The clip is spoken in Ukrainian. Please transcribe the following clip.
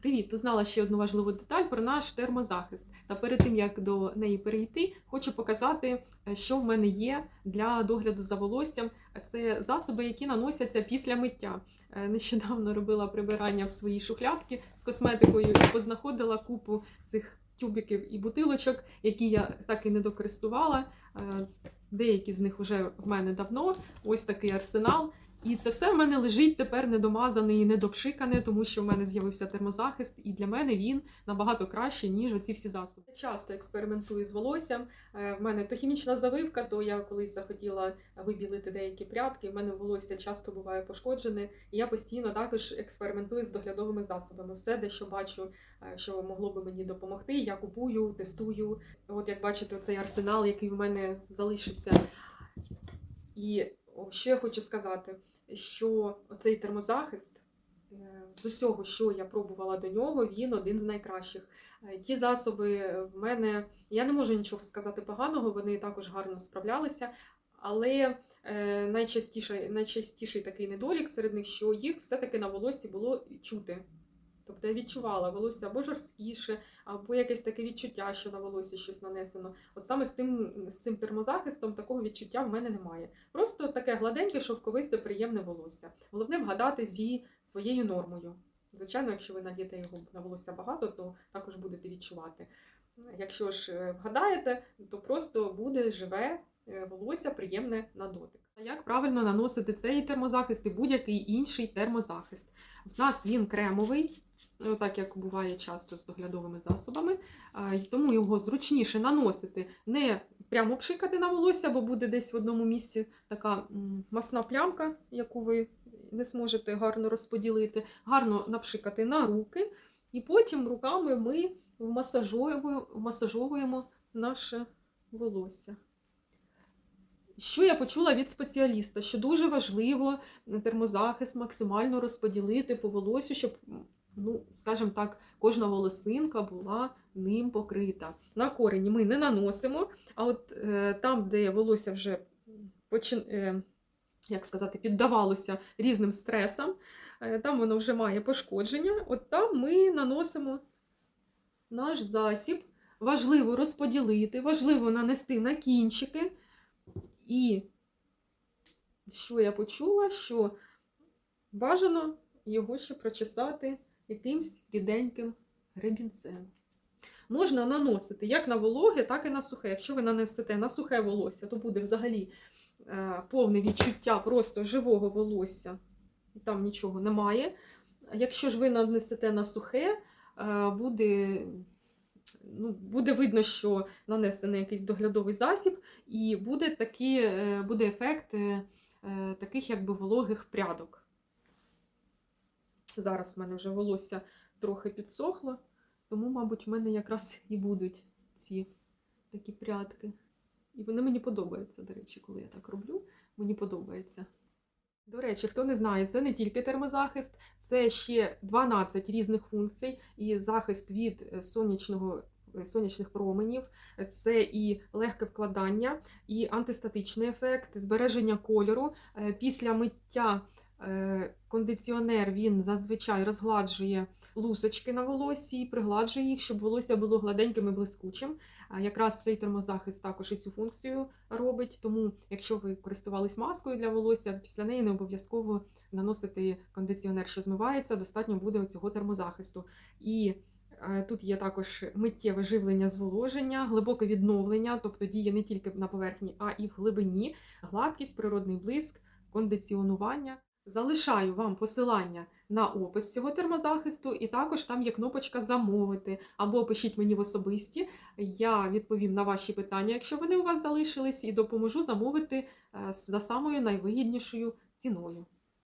Привіт! Узнала ще одну важливу деталь про наш термозахист. Та перед тим як до неї перейти, хочу показати, е, що в мене є для догляду за волоссям. Це засоби, які наносяться після миття. Е, Нещодавно робила прибирання в своїй шухлядці з косметикою і познаходила купу цих тюбиків і бутилочок, які я так і не докористувала. Е, Деякі з них вже в мене давно. Ось такий арсенал. І це все в мене лежить тепер недомазаний і недопшикане, тому що в мене з'явився термозахист, і для мене він набагато краще, ніж оці всі засоби. Я часто експериментую з волоссям. Е, В мене то хімічна завивка, то я колись захотіла вибілити деякі прядки. В мене волосся часто буває пошкоджене, і я постійно також експериментую з доглядовими засобами. Все, де що бачу, е, що могло би мені допомогти. Я купую, тестую. От як бачите, цей арсенал, який в мене залишився. І що я хочу сказати, що цей термозахист е, з усього, що я пробувала до нього, він один з найкращих. Е, Ті засоби в мене, я не можу нічого сказати поганого, вони також гарно справлялися. Але е, найчастіше, найчастіший такий недолік серед них, що їх все-таки на волоссі було чути. Тобто я відчувала волосся або жорсткіше, або якесь таке відчуття, що на волосі щось нанесено. От саме з тим з цим термозахистом такого відчуття в мене немає. Просто таке гладеньке, шовковисте, приємне волосся. Головне вгадати зі своєю нормою. Звичайно, якщо ви нальєте його на волосся багато, то також будете відчувати. Якщо ж е, вгадаєте, то просто буде живе е, волосся приємне на дотик. А як правильно наносити цей термозахист і будь-який інший термозахист? В нас він кремовий, ну, так як буває часто з доглядовими засобами, тому його зручніше наносити, не прямо пшикати на волосся, бо буде десь в одному місці така масна плямка, яку ви не зможете гарно розподілити, гарно напшикати на руки, і потім руками ми вмасажовуємо, наше волосся. Що я почула від спеціаліста, що дуже важливо термозахист максимально розподілити по волосю, щоб, ну, скажімо так, кожна волосинка була ним покрита. На корені ми не наносимо, а от е, там, де волосся вже почин... е, як сказати, піддавалося різним стресам, е, там воно вже має пошкодження, от там ми наносимо наш засіб. Важливо розподілити, важливо нанести на кінчики. І що я почула, що бажано його ще прочесати якимсь ріденьким гребінцем. Можна наносити як на вологе, так і на сухе. Якщо ви нанесете на сухе волосся, то буде взагалі е, повне відчуття просто живого волосся, і там нічого немає. Якщо ж ви нанесете на сухе, буде, ну, буде видно, що нанесений якийсь доглядовий засіб, і буде, такі, е, буде ефект е, е, таких якби вологих прядок. Зараз в мене вже волосся трохи підсохло, тому, мабуть, в мене якраз і будуть ці такі прядки. І вони мені подобаються, до речі, коли я так роблю, мені подобається. До речі, хто не знає, це не тільки термозахист, це ще 12 різних функцій, і захист від е, сонячного, е, сонячних променів, це і легке вкладання, і антистатичний ефект, збереження кольору. Е, Після миття кондиціонер він зазвичай розгладжує лусочки на волоссі пригладжує їх, щоб волосся було гладеньким і блискучим. Якраз цей термозахист також і цю функцію робить. Тому, якщо ви користувались маскою для волосся, після неї не обов'язково наносити кондиціонер, що змивається, достатньо буде цього термозахисту. І е, тут є також миттєве живлення зволоження, глибоке відновлення, тобто діє не тільки на поверхні, а і в глибині, гладкість, природний блиск, кондиціонування. Залишаю вам посилання на опис цього термозахисту, і також там є кнопочка замовити або пишіть мені в особисті. Я відповім на ваші питання, якщо вони у вас залишились, і допоможу замовити е, за самою найвигіднішою ціною.